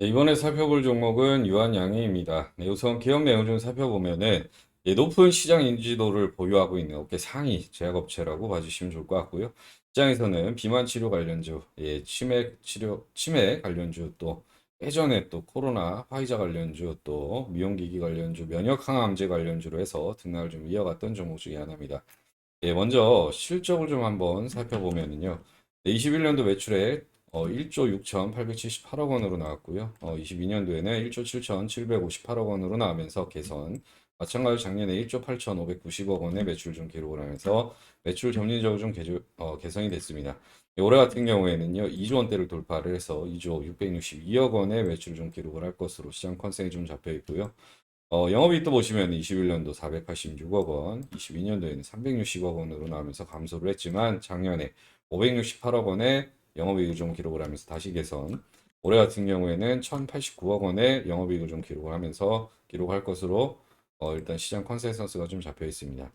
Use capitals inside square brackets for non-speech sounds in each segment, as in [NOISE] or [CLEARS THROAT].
네, 이번에 살펴볼 종목은 유한양행입니다. 네, 우선 기업 내용 좀 살펴보면은 예, 높은 시장 인지도를 보유하고 있는 업계 상위 제약업체라고 봐주시면 좋을 것 같고요. 시장에서는 비만 치료 관련주, 예, 치매 치료, 치매 관련주 또 예전에 또 코로나 화이자 관련주 또 미용기기 관련주 면역 항암제 관련주로 해서 등락을 좀 이어갔던 종목 중에 하나입니다. 예, 먼저 실적을 좀 한번 살펴보면은요. 네, 21년도 매출액 어, 1조 6,878억 원으로 나왔고요. 어, 22년도에는 1조 7,758억 원으로 나오면서 개선. 마찬가지로 작년에 1조 8,590억 원의 매출 좀 기록을 하면서 매출 점진적으로 좀 개조, 어, 개선이 됐습니다. 네, 올해 같은 경우에는요, 2조 원대를 돌파를 해서 2조 662억 원의 매출 좀 기록을 할 것으로 시장 컨센이 좀 잡혀 있고요. 어, 영업이익도 보시면 21년도 486억 원, 22년도에는 360억 원으로 나오면서 감소를 했지만 작년에 568억 원의 영업이익을 좀 기록을 하면서 다시 개선. 올해 같은 경우에는 1,089억 원의 영업이익을 좀 기록을 하면서 기록할 것으로 어, 일단 시장 컨센서스가 좀 잡혀 있습니다.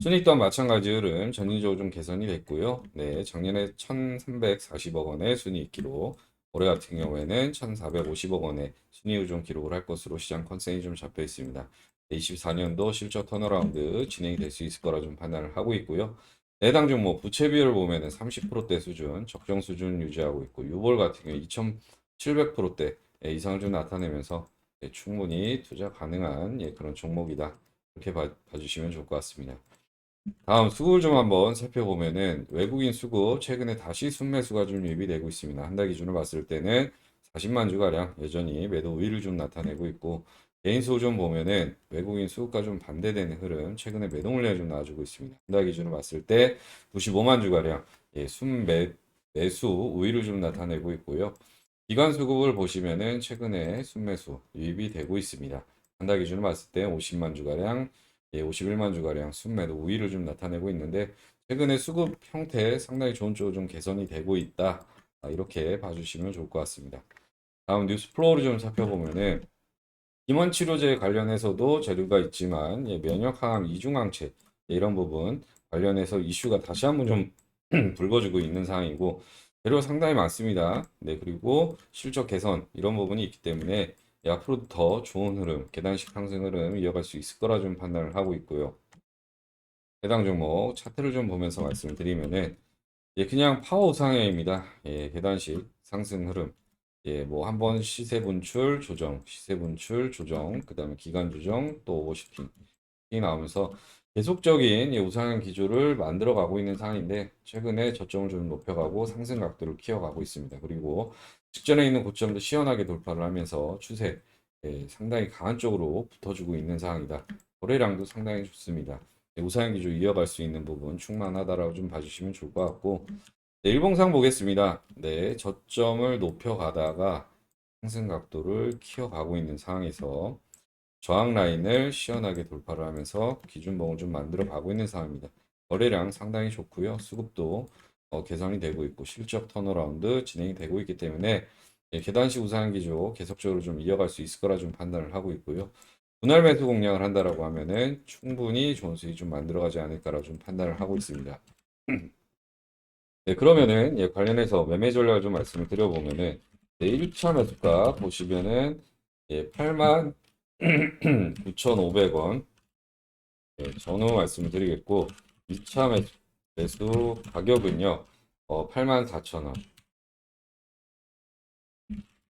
순익 또한 마찬가지 흐름 전인적으로 좀 개선이 됐고요. 네, 작년에 1,340억 원의 순이익 기록, 올해 같은 경우에는 1,450억 원의 순이익을 좀 기록을 할 것으로 시장 컨센이 좀 잡혀 있습니다. 24년도 실적 턴어라운드 진행이 될 수 있을 거라 좀 판단을 하고 있고요. 해당 종목 부채 비율을 보면은 30%대 수준, 적정 수준 유지하고 있고 유볼 같은 경우 2,700%대 이상을 좀 나타내면서 예, 충분히 투자 가능한 예, 그런 종목이다. 이렇게 봐, 봐주시면 좋을 것 같습니다. 다음 수급을 좀 한번 살펴보면은 외국인 수급 최근에 다시 순매수가 좀 유입이 되고 있습니다. 한 달 기준으로 봤을 때는 40만 주가량 여전히 매도 우위를 좀 나타내고 있고 개인 수급 좀 보면은 외국인 수급과 좀 반대되는 흐름 최근에 매도 물량이 좀 나와주고 있습니다. 한달 기준으로 봤을 때 95만 주가량 예, 순매 매수 우위를 좀 나타내고 있고요. 기관 수급을 보시면은 최근에 순매수 유입이 되고 있습니다. 한달 기준으로 봤을 때 50만 주가량 예, 51만 주가량 순매도 우위를 좀 나타내고 있는데 최근에 수급 형태 상당히 좋은 쪽으로 좀 개선이 되고 있다. 아, 이렇게 봐주시면 좋을 것 같습니다. 다음 뉴스 플로우를 좀 살펴보면은 임원 치료제 관련해서도 재료가 있지만 예, 면역 항암 이중항체 예, 이런 부분 관련해서 이슈가 다시 한번 좀 [CLEARS THROAT] 불거지고 있는 상황이고 재료가 상당히 많습니다. 네, 그리고 실적 개선 이런 부분이 있기 때문에 예, 앞으로도 더 좋은 흐름, 계단식 상승 흐름 이어갈 수 있을 거라 좀 판단을 하고 있고요. 해당 종목 차트를 좀 보면서 말씀을 드리면은 예, 그냥 파워 우상향입니다. 예, 계단식 상승 흐름. 예, 뭐 한번 시세 분출 조정, 시세 분출 조정, 그다음에 기간 조정, 또 오버슈팅 이 나오면서 계속적인 이 우상향 기조를 만들어 가고 있는 상황인데 최근에 저점을 좀 높여가고 상승 각도를 키워가고 있습니다. 그리고 직전에 있는 고점도 시원하게 돌파를 하면서 추세 예, 상당히 강한 쪽으로 붙어주고 있는 상황이다. 거래량도 상당히 좋습니다. 예, 우상향 기조 이어갈 수 있는 부분 충만하다라고 좀 봐주시면 좋을 것 같고 네, 일봉상 보겠습니다. 네, 저점을 높여가다가 상승 각도를 키워가고 있는 상황에서 저항 라인을 시원하게 돌파를 하면서 기준봉을 좀 만들어 가고 있는 상황입니다. 거래량 상당히 좋고요. 수급도 어, 개선이 되고 있고 실적 턴어라운드 진행이 되고 있기 때문에 예, 계단식 우상향 기조 계속적으로 좀 이어갈 수 있을 거라 좀 판단을 하고 있고요. 분할 매수 공략을 한다라고 하면은 충분히 좋은 수익 좀 만들어가지 않을까라 좀 판단을 하고 있습니다. [CLEARS THROAT] 네, 그러면은 예, 관련해서 매매 전략을 좀 말씀을 드려보면은 네, 1차 매수가 보시면은 예, 8만 9,500원. [CLEARS THROAT] 예, 전후 말씀을 드리겠고 2차 매수, 매수 가격은요 어, 8만 4천원.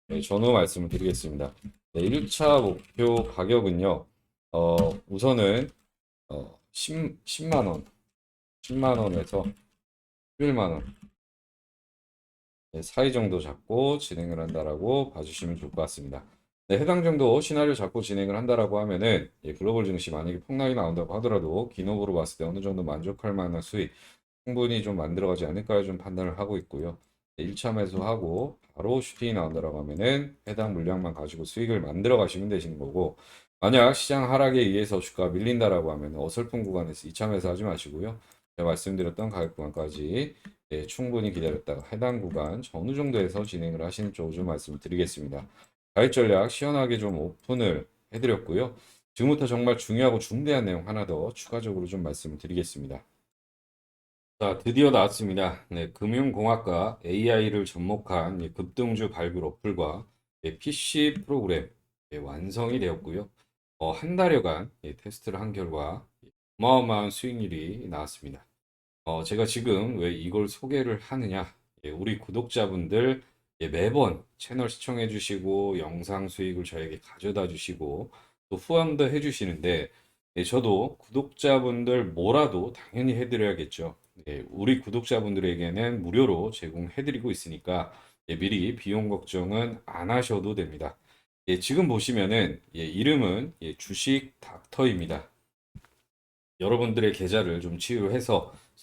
네, 전후 말씀을 드리겠습니다. 네, 1차 목표 가격은요 어, 우선은 어, 10, 10만원. 10만원에서 11만원 네, 사이 정도 잡고 진행을 한다라고 봐주시면 좋을 것 같습니다. 네, 해당 정도 시나리오 잡고 진행을 한다라고 하면은 예, 글로벌 증시 만약에 폭락이 나온다고 하더라도 기업으로 봤을 때 어느 정도 만족할 만한 수익 충분히 좀 만들어가지 않을까 좀 판단을 하고 있고요. 네, 1차 매수하고 바로 슈팅이 나온다라고 하면은 해당 물량만 가지고 수익을 만들어 가시면 되시는 거고 만약 시장 하락에 의해서 주가가 밀린다라고 하면 어설픈 구간에서 2차 매수하지 마시고요. 제가 말씀드렸던 가격 구간까지 예, 충분히 기다렸다가 해당 구간 어느 정도에서 진행을 하시는 쪽을 좀 말씀을 드리겠습니다. 가입 전략 시원하게 좀 오픈을 해드렸고요. 지금부터 정말 중요하고 중대한 내용 하나 더 추가적으로 좀 말씀을 드리겠습니다. 자, 드디어 나왔습니다. 네, 금융공학과 AI를 접목한 이 급등주 발굴 어플과 예, PC 프로그램 예, 완성이 되었고요. 어, 한 달여간 예, 테스트를 한 결과 어마어마한 수익률이 나왔습니다. 어, 제가 지금 왜 이걸 소개를 하느냐? 예, 우리 구독자분들 예, 매번 채널 시청해 주시고 영상 수익을 저에게 가져다 주시고 또 후원도 해 주시는데 예, 저도 구독자분들 뭐라도 당연히 해드려야겠죠. 예, 우리 구독자분들에게는 무료로 제공해 드리고 있으니까 예, 미리 비용 걱정은 안 하셔도 됩니다. 예, 지금 보시면은 예, 이름은 예, 주식 닥터입니다. 여러분들의 계좌를 좀 치유해서